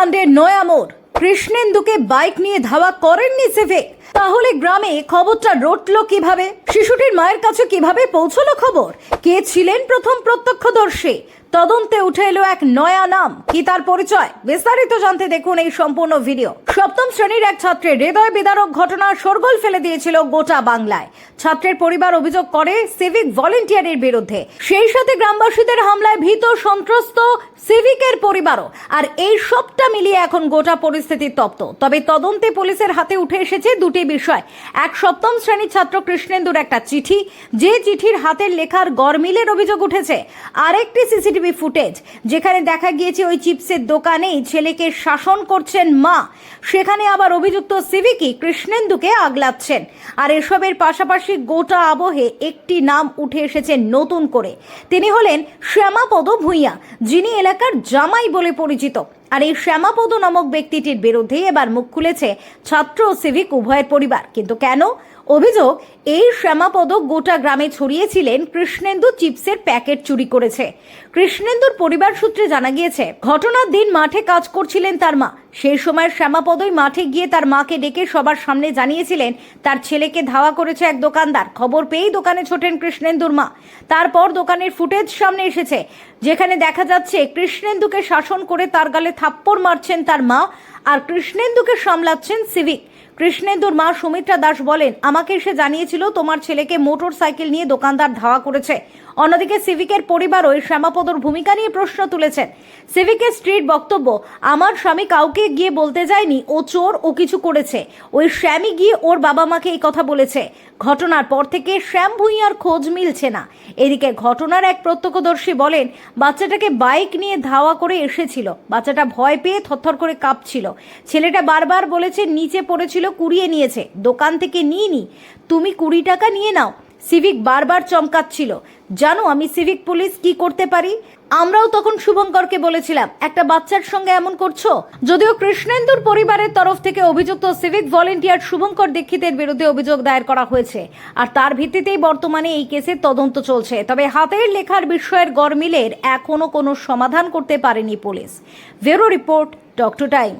কাণ্ডের নয়া মোড় কৃষ্ণেন্দুকে বাইক নিয়ে ধাওয়া করেননি সেভেক। তাহলে গ্রামে খবরটা রটল কীভাবে? শিশুটির মায়ের কাছে কীভাবে পৌঁছলো খবর? কে ছিলেন প্রথম প্রত্যক্ষদর্শী? তদন্তে উঠে এলো এক নয়া নাম। কি তার পরিচয়? বিস্তারিত জানতে দেখুন এই সম্পূর্ণ ভিডিও। সপ্তম শ্রেণির এক ছাত্রের হৃদয় বিদারক ঘটনা সরগোল ফেলে দিয়েছিল গোটা বাংলায়। ছাত্রের পরিবার অভিযোগ করে সিভিক ভলেন্টিয়ারের বিরুদ্ধে। সেই সাথে গ্রামবাসীদের হামলায় ভীত, সন্ত্রস্ত সিভিকের পরিবারও। আর এই সবটা মিলিয়ে এখন গোটা পরিস্থিতি তপ্ত। তবে তদন্তে পুলিশের হাতে উঠে এসেছে দুটি বিষয়। এক সপ্তম শ্রেণির ছাত্র কৃষ্ণেন্দুর একটা চিঠি। যে চিঠির হাতের লেখার গরমিলের অভিযোগ উঠেছে। আরেকটি সিসিটিভি ফুটেজ, যেখানে দেখা গিয়েছে ওই চিপসের দোকানেই ছেলেকে শাসন করছেন মা। সেখানে আবার অভিযুক্ত সিভিকই কৃষ্ণেন্দুকে আগলাচ্ছেন। আর এসবের পাশাপাশি গোটা আবহে একটি নাম উঠে এসেছে নতুন করে। তিনি হলেন শ্যামাপদ ভূঁইয়া, যিনি এলাকার জামাই বলে পরিচিত। আর এই শ্যামাপদ নামক ব্যক্তিটির বিরুদ্ধে এবার মুখ খুলেছে ছাত্র ও সিভিক উভয়ের পরিবার। কিন্তু কেন? অভিযোগ, এই শ্যামাপদ গোটা গ্রামে ছড়িয়েছিলেন, কৃষ্ণেন্দু চিপসের প্যাকেট চুরি করেছে। কৃষ্ণেন্দুর পরিবার সূত্রে জানা গিয়েছে, ঘটনার দিন মাঠে কাজ করছিলেন তার মা। সেই সময় শ্যামাপদই মাঠে গিয়ে তার মাকে ডেকে সবার সামনে জানিয়েছিলেন, তার ছেলেকে ধাওয়া করেছে এক দোকানদার। খবর পেয়েই দোকানে ছোটেন কৃষ্ণেন্দুর মা। তারপর দোকানের ফুটেজ সামনে এসেছে। যেখানে দেখা যাচ্ছে কৃষ্ণেন্দুকে শাসন করে তার গালে থাপ্পড় মারছেন তার মা আর কৃষ্ণেন্দুকে সামলাচ্ছেন সিভিক। কৃষ্ণেন্দুর মা সুমিত্রা দাস বলেন, আমাকে এসে জানিয়েছিল তোমার ছেলেকে মোটর সাইকেল নিয়ে দোকানদার ধাওয়া করেছে। অন্যদিকে সিভিকের পরিবার ওই শ্যামাপদর ভূমিকা নিয়ে প্রশ্ন তুলেছেন। সিভিকের স্ট্রিট বক্তব্য, আমার স্বামী কাউকে গিয়ে বলতে যায়নি, ও চোর, ও কিছু করেছে। ওই শ্যামই গিয়ে ওর বাবা মাকে এই কথা বলেছে। ঘটনার পর থেকে শ্যাম ভূঁইয়ার খোঁজ মিলছে না। এদিকে ঘটনার এক প্রত্যক্ষদর্শী বলেন, বাচ্চাটাকে বাইক নিয়ে ধাওয়া করে এসেছিল। বাচ্চাটা ভয় পেয়ে থরথর করে কাঁপছিল। ছেলেটা বারবার বলেছে, নিচে পড়েছিল কুড়িয়ে নিয়েছে। দোকান থেকে নিয়ে নি। তুমি কুড়ি টাকা নিয়ে নাও। সিভিক বারবার চমকাচ্ছিল। জানো আমি সিভিক পুলিশ কি করতে পারি? আমরাও তখন শুভঙ্করকে বলেছিলাম, একটা বাচ্চার সঙ্গে এমন করছ? যদিও কৃষ্ণেন্দুর পরিবারের তরফ থেকে অভিযুক্ত সিভিক ভলেন্টিয়ার শুভঙ্কর দীক্ষিতের বিরুদ্ধে অভিযোগ দায়ের করা হয়েছে। আর তার ভিত্তিতেই বর্তমানে এই কেসের তদন্ত চলছে। তবে হাতের লেখার বিষয়ের গরমিলের এখনও কোনো সমাধান করতে পারেনি পুলিশ। ভেরো রিপোর্ট, ডক্টর টাইম।